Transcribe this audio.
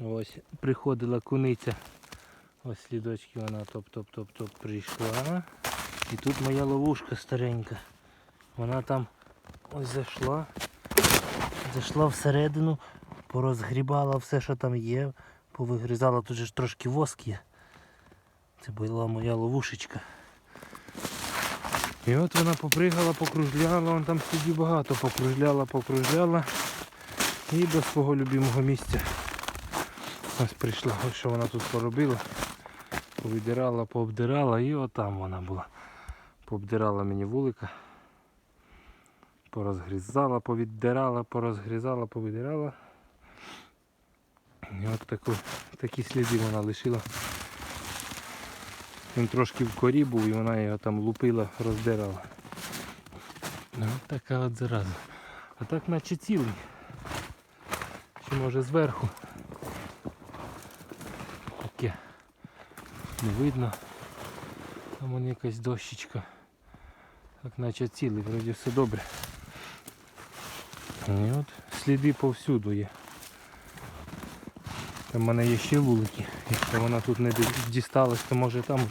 Ось приходила куниця. Ось слідочки вона топ-топ-топ-топ прийшла. І тут моя ловушка старенька. Вона там ось зайшла. Зайшла всередину, порозгрібала все, що там є, повигризала, тут же ж трошки воск є. Це була моя ловушечка. І от вона попригала, покружляла, вон там слідів багато, покружляла, покружляла. І до свого любимого місця. Ось прийшла, ось що вона тут поробила. Повидирала, пообдирала і отам вона була. Пообдирала мені вулика. Порозгрізала, повіддирала, порозгрізала, повидирала. І от таку, такі сліди вона лишила. Він трошки в корі був і вона його там лупила, роздирала. Ну, от така от зараза. А так наче цілий. Чи може зверху. Таке. Не видно. Там вон якась дощечка. Так наче цілий, вроді все добре. І от сліди повсюду є. Там в мене є ще вулики. Якщо вона тут не дісталась, то може там вже.